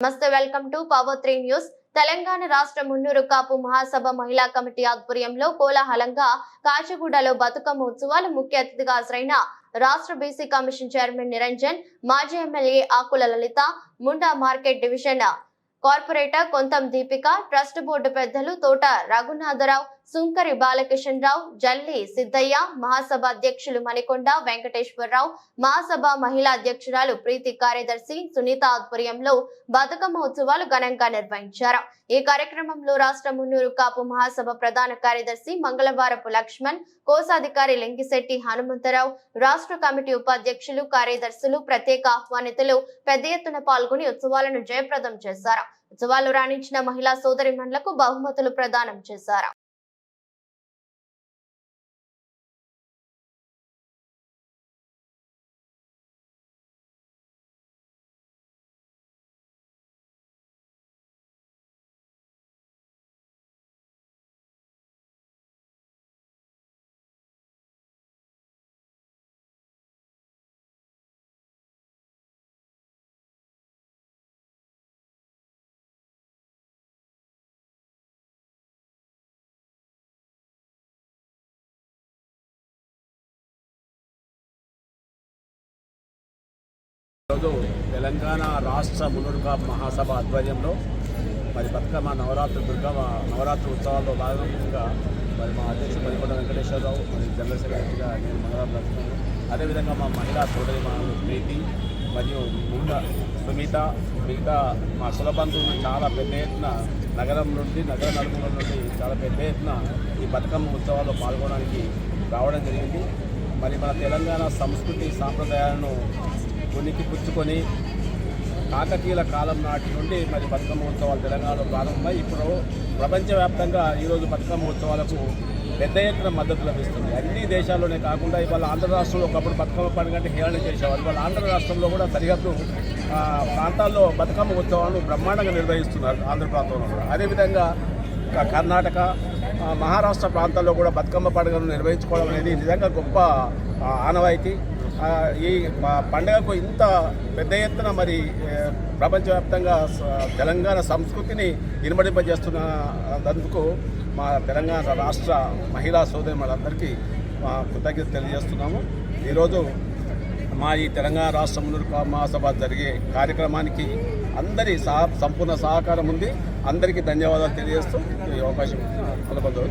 నమస్తే welcome to power three news. Telangana రాష్ట్ర మున్నూరు కాపు మహాసభ మహిళా కమిటీ ఆధ్వర్యంలో కోలాహలంగా కాచిగూడలో బతుకమ్మ ఉత్సవాలు ముఖ్య అతిథిగా హాజరైన రాష్ట్ర బీసీ కమిషన్ చైర్మన్ నిరంజన్ మాజీ MLA Akula Lalitha Munda market division corporator Kontham Deepika trust board పెద్దలు తోట రఘునాథరావు సుంకరి బాలకిషన్రావు జల్లి సిద్ధయ్య మహాసభ అధ్యక్షులు మణికొండ వెంకటేశ్వరరావు మహాసభ మహిళా అధ్యక్షురాలు ప్రీతి కార్యదర్శి సునీత ఆధ్వర్యంలో బతుకమ్మ ఉత్సవాలు ఘనంగా నిర్వహించారు. ఈ కార్యక్రమంలో రాష్ట్ర మున్నూరు కాపు మహాసభ ప్రధాన కార్యదర్శి మంగళవారపు లక్ష్మణ్ కోశాధికారి లింగిశెట్టి హనుమంతరావు రాష్ట్ర కమిటీ ఉపాధ్యక్షులు కార్యదర్శులు ప్రత్యేక ఆహ్వానితులు పెద్ద ఎత్తున పాల్గొని ఉత్సవాలను జయప్రదం చేశారు. ఉత్సవాలు రాణించిన మహిళా సోదరిమణులకు బహుమతులు ప్రదానం చేశారు. ఈరోజు తెలంగాణ రాష్ట్ర మునురుగా మహాసభ ఆధ్వర్యంలో మరి బతుకమ్మ నవరాత్రి దుర్గమ్మ నవరాత్రి ఉత్సవాల్లో భాగంగా మరి మా అధ్యక్షుడు మరికొండ వెంకటేశ్వరరావు మరి జనరల్ సెక్రటరీగా నేను మంగళవారం అదేవిధంగా మా మహిళా సోదరి మా ప్రీతి మరియు ముంద సునీత మిగతా మా కులబంధువులు చాలా పెద్ద ఎత్తున నగరం నుండి నగర నలుగుల నుండి చాలా పెద్ద ఎత్తున ఈ బతుకమ్మ ఉత్సవాల్లో పాల్గొనడానికి రావడం జరిగింది. మరి మన తెలంగాణ సంస్కృతి సాంప్రదాయాలను ఉనికి పుచ్చుకొని కాకతీయుల కాలం నాటి నుండి మరి బతుకమ్మ ఉత్సవాలు తెలంగాణలో ప్రారంభమై ఇప్పుడు ప్రపంచవ్యాప్తంగా ఈరోజు బతుకమ్మ ఉత్సవాలకు పెద్ద ఎత్తున మద్దతు లభిస్తుంది. అన్ని దేశాల్లోనే కాకుండా ఇవాళ ఆంధ్ర రాష్ట్రంలో ఒకప్పుడు బతుకమ్మ పండుగ అంటే హేళన చేసేవారు ఇవాళ ఆంధ్ర రాష్ట్రంలో కూడా సరిహద్దు ప్రాంతాల్లో బతుకమ్మ ఉత్సవాలను బ్రహ్మాండంగా నిర్వహిస్తున్నారు ఆంధ్ర ప్రాంతంలో కూడా. అదేవిధంగా కర్ణాటక మహారాష్ట్ర ప్రాంతాల్లో కూడా బతుకమ్మ పండుగను నిర్వహించుకోవడం అనేది నిజంగా గొప్ప ఆనవాయితీ. ఈ పండుగకు ఇంత పెద్ద ఎత్తున మరి ప్రపంచవ్యాప్తంగా తెలంగాణ సంస్కృతిని ఇనుమడింపజేస్తున్నందుకు మా తెలంగాణ రాష్ట్ర మహిళా సోదరి మనందరికీ మా కృతజ్ఞత తెలియజేస్తున్నాము. ఈరోజు మా ఈ తెలంగాణ రాష్ట్ర మునురు మహాసభ జరిగే కార్యక్రమానికి అందరి సహ సంపూర్ణ సహకారం ఉంది. అందరికీ ధన్యవాదాలు తెలియజేస్తూ ఈ అవకాశం కలపదు